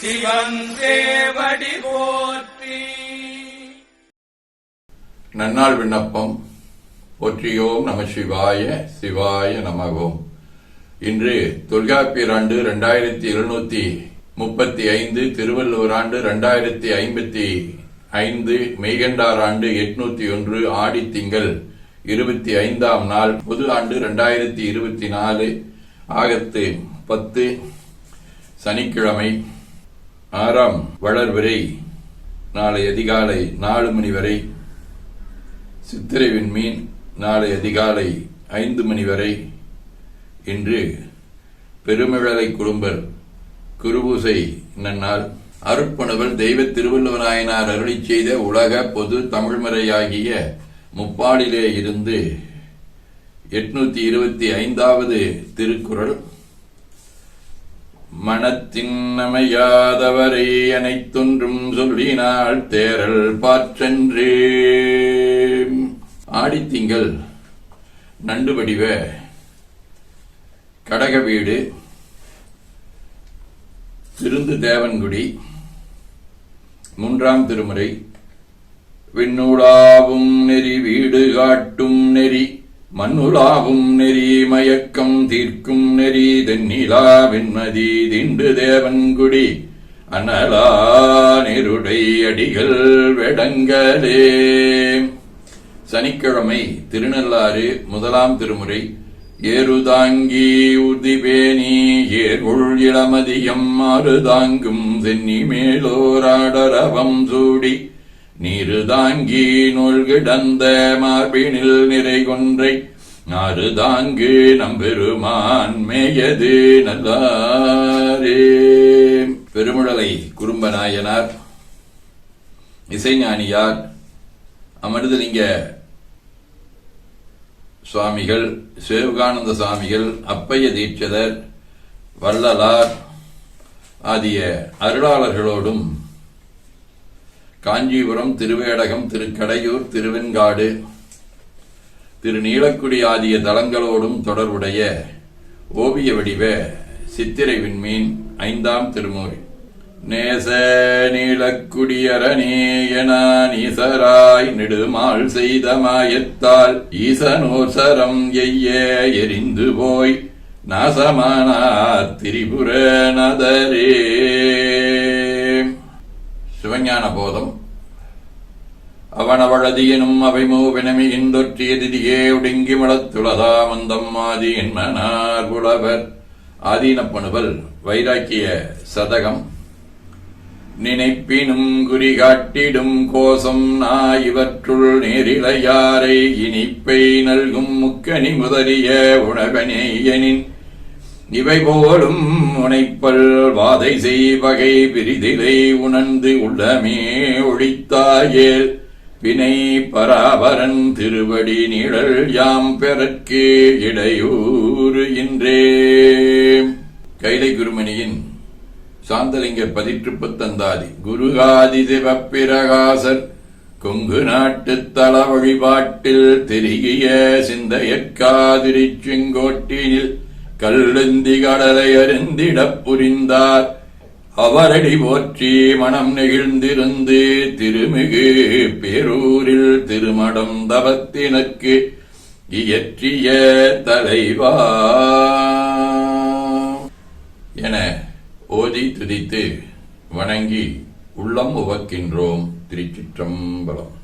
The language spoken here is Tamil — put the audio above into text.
சிவன் போற்றி. நன்னாள் விண்ணப்பம். போற்றியோம் நம சிவாய சிவாய நமகோம். இன்று தொல்காப்பியர் ஆண்டு இரண்டாயிரத்தி எழுநூத்தி முப்பத்தி ஐந்து திருவள்ளுவர் ஆண்டு இரண்டாயிரத்தி ஐம்பத்தி ஐந்து மெய்கண்டார் ஆண்டு எட்நூத்தி ஒன்று ஆடி திங்கள் இருபத்தி ஐந்தாம் நாள் பொது ஆண்டு இரண்டாயிரத்தி இருபத்தி நாலு ஆகத்து பத்து சனிக்கிழமை. ஆறாம் வளர்விரை நாளை அதிகாலை நாலு மணி வரை. சித்திரை விண்மீன் நாளை அதிகாலை ஐந்து மணி வரை. இன்று பெருமிழலை குடும்பர் குருபூசை நன்னாள். அருட்பணுவல் தெய்வ திருவள்ளுவநாயனார் அருளி செய்த உலக பொது தமிழ்மறையாகிய முப்பாடிலே இருந்து எட்நூத்தி இருபத்தி ஐந்தாவது திருக்குறள். மனத்தின் அமையாதவரை அனைத்தொன்றும் சொல்லினாள் தேரல் பாற்றன்றே. ஆடித்திங்கள் நண்டு வடிவ கடக வீடு திருந்து தேவன்குடி மூன்றாம் திருமுறை. விண்ணூடாவும் நெறி வீடு காட்டும் நெறி மண்ணுலாவும் நெறி மயக்கம் தீர்க்கும் நெறி தென்னிலா வெண்மதி திண்டு தேவன்குடி. அனலா நெருடை அடிகள் வெடங்கலே. சனிக்கிழமை திருநள்ளாறு முதலாம் திருமுறை. ஏறுதாங்கி உதிபேணி ஏர்கொள் இளமதியம் மாறுதாங்கும் சென்னி மேலோராடரவம் சூடி. நீருதாங்கி நூல் கிடந்த மார்பினில் நிறை கொன்றை நாறுதாங்கு நம்பெருமான் மேயது நல்லாரே. பெருமுழலை குறும்பநாயனார் இசைஞானியார் அமிர்தலிங்க சுவாமிகள் சிவகானந்த சுவாமிகள் அப்பைய தீட்சிதர் வள்ளலார் ஆகிய அருளாளர்களோடும் காஞ்சிபுரம் திருவேடகம் திருக்கடையூர் திருவெண்காடு திரு நீலக்குடி ஆகிய தலங்களோடும் தொடர்புடைய ஓவிய வடிவ சித்திரை விண்மீன் ஐந்தாம் திருமுறை. நேச நீலக்குடியரணே என நீசராய் நெடுமாள் செய்த மாயத்தால் ஈசனோர் சரம் எய்ய எரிந்து போய் நாசமானார் திரிபுர நதரே. சிவஞான போதம் அவனவழதியனும் அவைமூவினமியின் தொற்றிய திதியே ஒடுங்கி மலத்துளதா மந்தம் ஆதி என்மனார் புலவர். ஆதீனப்பணுவல் வைராக்கிய சதகம். நினைப்பினும் குறி காட்டிடும் கோசம் நாய் இவற்றுள் நேரிழையாரை இனிப்பை நல்கும் முக்கனி முதலிய உணவனேயனின் இவை போலும் உனைப்பல் வாதை செய்வகை பிரிதிலை உணர்ந்து உள்ளமே ஒழித்தாயேல் வினை பராபரன் திருவடி நிழல் யாம் பெறற்கு இடையூறு இன்றே. கைலை குருமணியின் சாந்தலிங்க பதிற்றுப்பத்தந்தாதி குருகாதி சிவப்பிரகாசர் கொங்கு நாட்டு தள வழிபாட்டில் தெரிய சிந்தையற்காதிரி செங்கோட்டினில் கல்லெந்தி கடலை அருந்திடப் புரிந்தார். அவரடி போற்றி மனம் நெகிழ்ந்திருந்து திருமிகு பேரூரில் திருமடம் தவத்தினக்கு இயற்றிய தலைவா. என ஓதி துதித்து வணங்கி உள்ளம் உவக்கின்றோம் திருச்சிற்றம்பலம்.